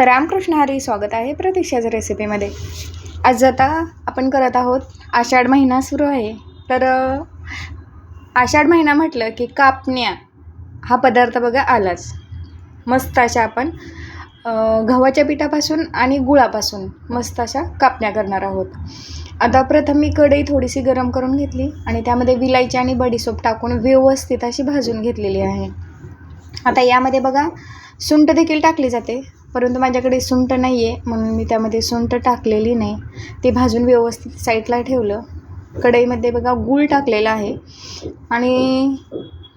रामकृष्ण हरी स्वागत आहे प्रतीक्षाच्या रेसिपीमध्ये आज आता आपण करत आहोत आषाढ महिना सुरू आहे. तर आषाढ महिना म्हटलं की कापण्या हा पदार्थ बघा आलाच. मस्त अशा आपण गव्हाच्या पिठापासून आणि गुळापासून मस्त अशा कापण्या करणार आहोत. आता प्रथम मी कढई थोडीशी गरम करून घेतली आणि त्यामध्ये विलायची आणि बडीसोप टाकून व्यवस्थित अशी भाजून घेतलेली आहे. आता यामध्ये बघा सुंट देखील टाकली जाते. परंतु माझ्याकडे सुंठ नाही आहे म्हणून मी त्यामध्ये सुंठ टाकलेली नाही. ते भाजून व्यवस्थित साईडला ठेवलं. कढईमध्ये बघा गूळ टाकलेला आहे. आणि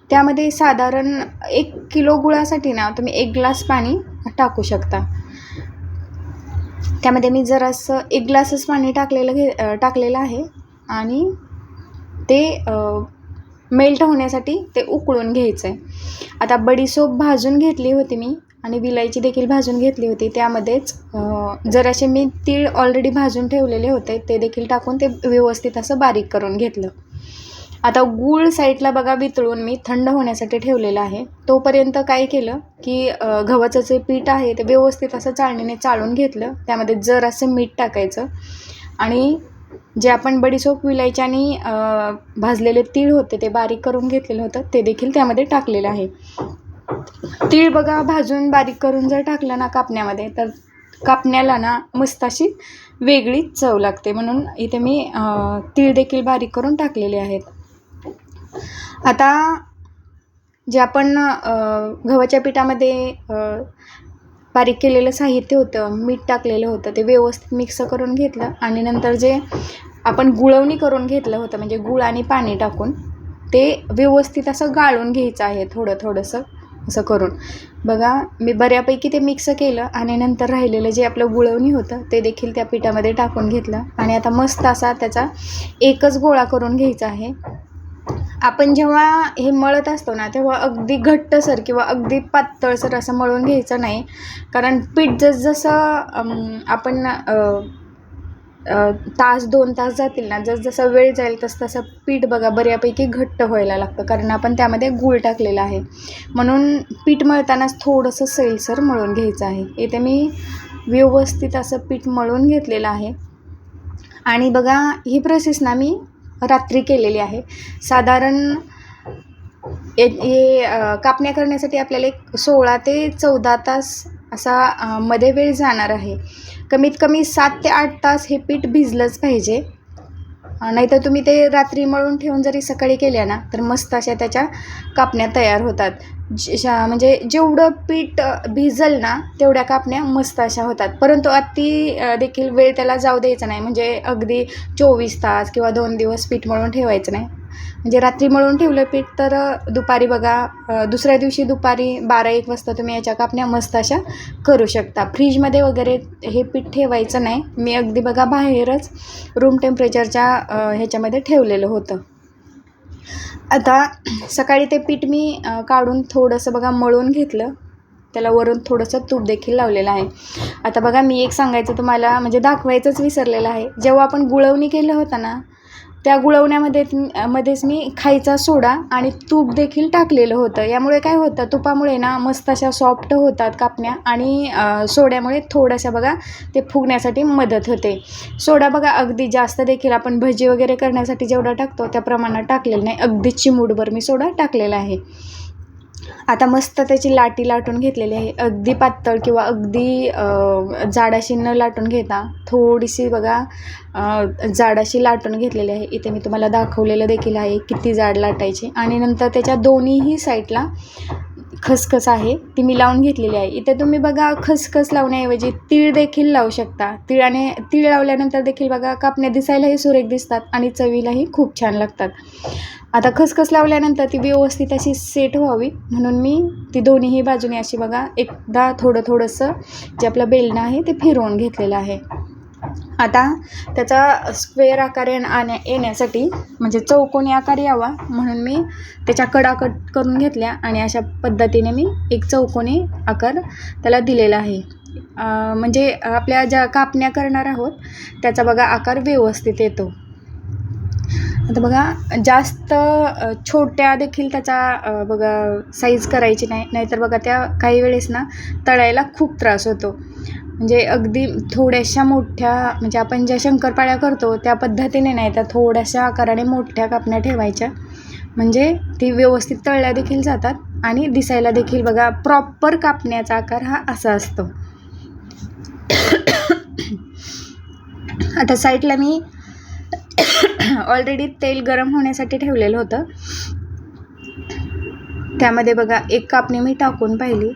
त्यामध्ये साधारण एक किलो गुळासाठी ना तुम्ही एक ग्लास पाणी टाकू शकता. त्यामध्ये मी जरासं एक ग्लासच पाणी टाकलेलं घे टाकलेलं आहे. आणि ते मेल्ट होण्यासाठी ते उकळून घ्यायचं आहे आता बडीसोप भाजून घेतली होती मी आणि विलायची देखील भाजून घेतली होती. त्यामध्येच जरासे मी तीळ ऑलरेडी भाजून ठेवलेले होते. ते देखील टाकून ते व्यवस्थित असं बारीक करून घेतलं. आता गूळ साईडला बघा वितळून मी थंड होण्यासाठी ठेवलेलं आहे. तोपर्यंत काय केलं की गव्हाचं जे पीठ आहे ते व्यवस्थित असं चाळणीने चाळून घेतलं. त्यामध्ये जर असं मीठ टाकायचं. आणि जे आपण बडीसोप विलायची आणि भाजलेले तीळ होते ते बारीक करून घेतलेलं होतं ते देखील त्यामध्ये टाकलेलं आहे. तीळ बघा भाजून बारीक करून जर टाकलं ना कापण्यामध्ये तर कापण्याला ना मस्त अशी वेगळीच चव लागते. म्हणून इथे मी तीळ देखील बारीक करून टाकलेले आहेत. आता जे आपण गव्हाच्या पिठामध्ये बारीक केलेलं साहित्य होतं मीठ टाकलेलं होतं ते व्यवस्थित मिक्स करून घेतलं आणि नंतर जे आपण गुळवणी करून घेतलं होतं म्हणजे गुळ आणि पाणी टाकून ते व्यवस्थित असं गाळून घ्यायचं आहे थोडं थोडंसं. असं करून. बघा मी बऱ्यापैकी ते मिक्स केलं आणि नंतर राहिलेलं जे आपलं गुळवणी होतं ते देखील त्या पिठामध्ये टाकून घेतलं. आणि आता मस्त असा त्याचा एकच गोळा करून घ्यायचा आहे. आपण जेव्हा हे मळत असतो ना तेव्हा अगदी घट्टसर किंवा अगदी पातळसर असं मळून घ्यायचं नाही. कारण पीठ जसजसं आपण तास दोन तास जातील ना. जसजसा वेळ जाईल तसं तसं पीठ बघा बऱ्यापैकी घट्ट व्हायला लागतं. कारण आपण त्यामध्ये गूळ टाकलेला आहे. म्हणून पीठ मळतानाच थोडंसं सैलसर मळून घ्यायचं आहे. येथे मी व्यवस्थित असं पीठ मळून घेतलेलं आहे. आणि बघा ही प्रोसेस ना मी रात्री केलेली आहे. साधारण हे हे, कापण्या करण्यासाठी आपल्याला एक सोळा ते चौदा तास असा मध्ये वेळ जाणार आहे. कमीत कमी सात ते आठ तास हे पीठ भिजलंच पाहिजे. नाहीतर तुम्ही ते रात्री मळून ठेवून जरी सकाळी केल्या ना तर मस्त अशा त्याच्या कापण्या तयार होतात. ज- म्हणजे जेवढं पीठ भिजल ना तेवढ्या कापण्या मस्त अशा होतात. परंतु अति देखील वेळ त्याला जाऊ द्यायचा नाही. म्हणजे अगदी चोवीस तास किंवा दोन दिवस पीठ मळून ठेवायचं नाही. म्हणजे रात्री मळून ठेवलं पीठ तर दुपारी बघा दुसऱ्या दिवशी दुपारी बारा एक वाजता तुम्ही याच्या कापण्या मस्त अशा करू शकता. फ्रीजमध्ये वगैरे हे पीठ ठेवायचं नाही. मी अगदी बघा बाहेरच रूम टेम्परेचरच्या ह्याच्यामध्ये ठेवलेलं होतं. आता सकाळी ते पीठ मी काढून थोडंसं बघा मळून घेतलं. त्याला वरून थोडंसं तूप देखील लावलेलं आहे. आता बघा मी एक सांगायचं तुम्हाला म्हणजे दाखवायचंच विसरलेलं आहे. जेव्हा आपण गुळवणी केलं होतं ना त्या गुळवण्यामध्ये मध्येच मी खायचा सोडा आणि तूप देखील टाकलेलं होतं. यामुळे काय होतं तुपामुळे ना मस्त अशा सॉफ्ट होतात कापण्या आणि सोड्यामुळे थोड्याशा बघा ते फुगण्यासाठी मदत होते. सोडा बघा अगदी जास्त देखील आपण भजी वगैरे करण्यासाठी जेवढा टाकतो त्या प्रमाणात टाकलेलं नाही. अगदी चिमूटभर मी सोडा टाकलेला आहे. आता मस्त त्याची लाटी लाटून घेतलेली आहे. अगदी पातळ किंवा अगदी जाडाशी जाड अशी न लाटून घेता थोडीशी बघा जाडाशी जाड अशी लाटून घेतलेली आहे. इथे मी तुम्हाला दाखवलेलं देखील आहे किती जाड लाटायची. आणि नंतर त्याच्या दोन्हीही साईडला खसखस आहे ती मी लावून घेतलेली आहे. इथे तुम्ही बघा खसखस लावण्याऐवजी तीळ देखील लावू शकता. तिळाने तीळ लावल्यानंतर देखील बघा कापण्या दिसायलाही सुरेख दिसतात आणि चवीलाही खूप छान लागतात. आता खसखस लावल्यानंतर ती व्यवस्थित अशी सेट व्हावी. म्हणून मी ती दोन्हीही बाजूने अशी बघा एकदा थोडं थोडंसं जे आपलं बेलणं आहे ते फिरवून घेतलेलं आहे. आता त्याचा स्क्वेअर आकार येण आण्या येण्यासाठी म्हणजे चौकोनी आकार यावा म्हणून मी त्याच्या कडा कट करून घेतल्या आणि अशा पद्धतीने मी एक चौकोनी आकार त्याला दिलेला आहे. म्हणजे आपल्या ज्या कापण्या करणार आहोत त्याचा बघा आकार व्यवस्थित येतो. आता बघा जास्त छोट्या देखील त्याचा बघा साईज करायची नाही. नाहीतर बघा त्या काही वेळेस ना तळायला खूप त्रास होतो. म्हणजे अगदी थोड्याशा मोठ्या म्हणजे आपण ज्या शंकरपाळ्या करतो त्या पद्धतीने नाही त्या थोड्याशा आकाराने मोठ्या कापण्या ठेवायच्या. म्हणजे ती व्यवस्थित तळल्या देखील जातात आणि दिसायला देखील बघा प्रॉपर कापण्याचा आकार हा असा असतो. आता साईडला मी ऑलरेडी तेल गरम होण्यासाठी ठेवलेलं होतं. त्यामध्ये बघा एक कापणी मी टाकून पाहिली.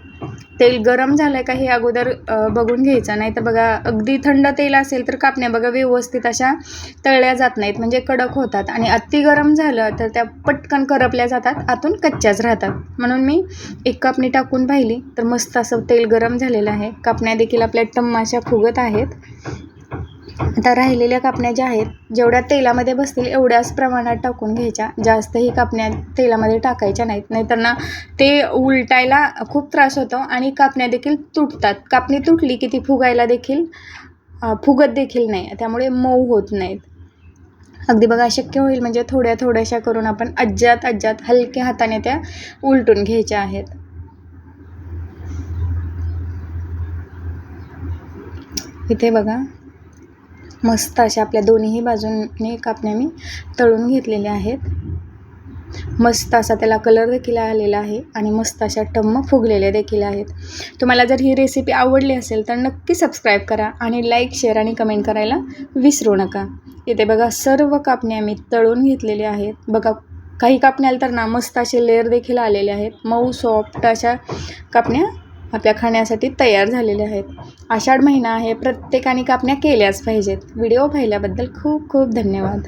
तेल गरम झालं आहे का हे अगोदर बघून घ्यायचं. नाही तर बघा अगदी थंड तेल असेल तर कापण्या बघा व्यवस्थित अशा तळल्या जात नाहीत म्हणजे कडक होतात. आणि अति गरम झालं तर त्या पटकन करपल्या जातात आतून कच्च्याच राहतात. म्हणून मी एक कापणी टाकून पाहिली. तर मस्त असं तेल गरम झालेलं आहे. कापण्या देखील आपल्या टम्माशा फुगत आहेत. आता राहिलेल्या कापण्या ज्या आहेत जेवढ्या तेलामध्ये बसतील एवढ्याच प्रमाणात टाकून घ्यायच्या. जास्तही कापण्या तेलामध्ये टाकायच्या नाहीत. नाही त्यांना ते उलटायला खूप त्रास होतो आणि कापण्या देखील तुटतात. कापणी तुटली की ती फुगायला देखील फुगत देखील नाही. त्यामुळे मऊ होत नाहीत. अगदी बघा शक्य होईल म्हणजे थोड्या थोड्याशा करून आपण अज्जात अज्जात हलक्या हाताने त्या उलटून घ्यायच्या आहेत. इथे बघा मस्त अशा आपल्या दोन्हीही बाजूंनी कापण्या मी तळून घेतलेल्या आहेत. मस्त असा त्याला कलर देखील आलेला आहे आणि मस्त अशा टम्म फुगलेल्या देखील आहेत. तुम्हाला जर ही रेसिपी आवडली असेल तर नक्की सबस्क्राईब करा आणि लाईक शेअर आणि कमेंट करायला विसरू नका. इथे बघा सर्व कापण्या मी तळून घेतलेल्या आहेत. बघा काही कापण्याला तर ना मस्त असे लेअर देखील आलेले आहेत. मऊ सॉफ्ट अशा कापण्या आपल्या खाण्यासाठी तयार झालेले आहेत. आषाढ महिना आहे. प्रत्येकाने कापण्या केल्याच पाहिजेत. व्हिडिओ पाहिल्याबद्दल खूप खूप धन्यवाद.